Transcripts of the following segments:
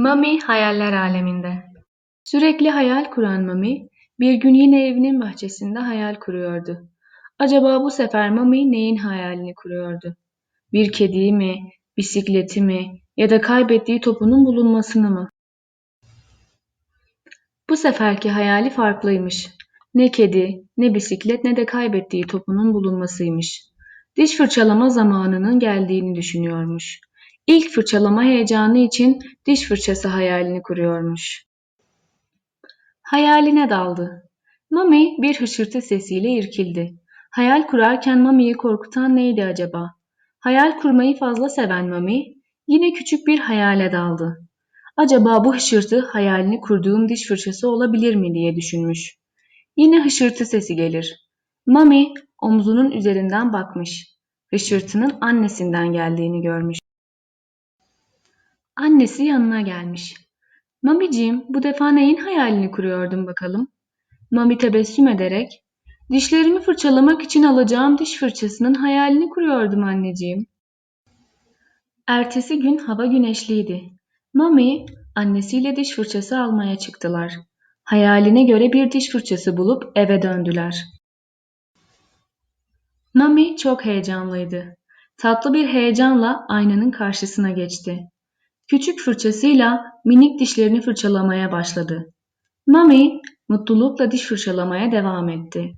Mami hayaller aleminde. Sürekli hayal kuran Mami, bir gün yine evinin bahçesinde hayal kuruyordu. Acaba bu sefer Mami neyin hayalini kuruyordu? Bir kediyi mi, bisikleti mi ya da kaybettiği topunun bulunmasını mı? Bu seferki hayali farklıymış. Ne kedi, ne bisiklet ne de kaybettiği topunun bulunmasıymış. Diş fırçalama zamanının geldiğini düşünüyormuş. İlk fırçalama heyecanı için diş fırçası hayalini kuruyormuş. Hayaline daldı. Mami bir hışırtı sesiyle irkildi. Hayal kurarken Mami'yi korkutan neydi acaba? Hayal kurmayı fazla seven Mami yine küçük bir hayale daldı. Acaba bu hışırtı hayalini kurduğum diş fırçası olabilir mi diye düşünmüş. Yine hışırtı sesi gelir. Mami omzunun üzerinden bakmış. Hışırtının annesinden geldiğini görmüş. Annesi yanına gelmiş. Mamiciğim bu defa neyin hayalini kuruyordun bakalım? Mami tebessüm ederek dişlerimi fırçalamak için alacağım diş fırçasının hayalini kuruyordum anneciğim. Ertesi gün hava güneşliydi. Mami annesiyle diş fırçası almaya çıktılar. Hayaline göre bir diş fırçası bulup eve döndüler. Mami çok heyecanlıydı. Tatlı bir heyecanla aynanın karşısına geçti. Küçük fırçasıyla minik dişlerini fırçalamaya başladı. Mami mutlulukla diş fırçalamaya devam etti.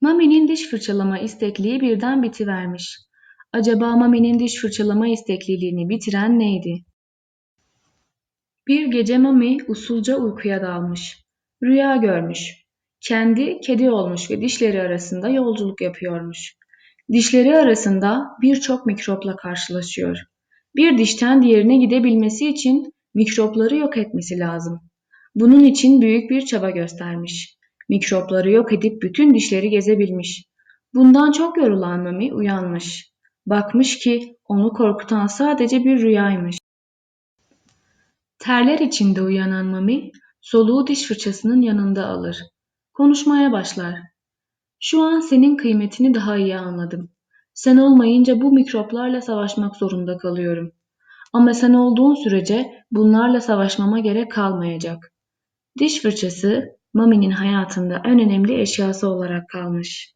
Mami'nin diş fırçalama istekliği birden bitivermiş. Acaba Mami'nin diş fırçalama istekliliğini bitiren neydi? Bir gece Mami usulca uykuya dalmış. Rüya görmüş. Kendi kedi olmuş ve dişleri arasında yolculuk yapıyormuş. Dişleri arasında birçok mikropla karşılaşıyor. Bir dişten diğerine gidebilmesi için mikropları yok etmesi lazım. Bunun için büyük bir çaba göstermiş. Mikropları yok edip bütün dişleri gezebilmiş. Bundan çok yorulan Mami uyanmış. Bakmış ki onu korkutan sadece bir rüyaymış. Terler içinde uyanan Mami, soluğu diş fırçasının yanında alır. Konuşmaya başlar. Şu an senin kıymetini daha iyi anladım. Sen olmayınca bu mikroplarla savaşmak zorunda kalıyorum. Ama sen olduğun sürece bunlarla savaşmama gerek kalmayacak. Diş fırçası Mami'nin hayatında en önemli eşyası olarak kalmış.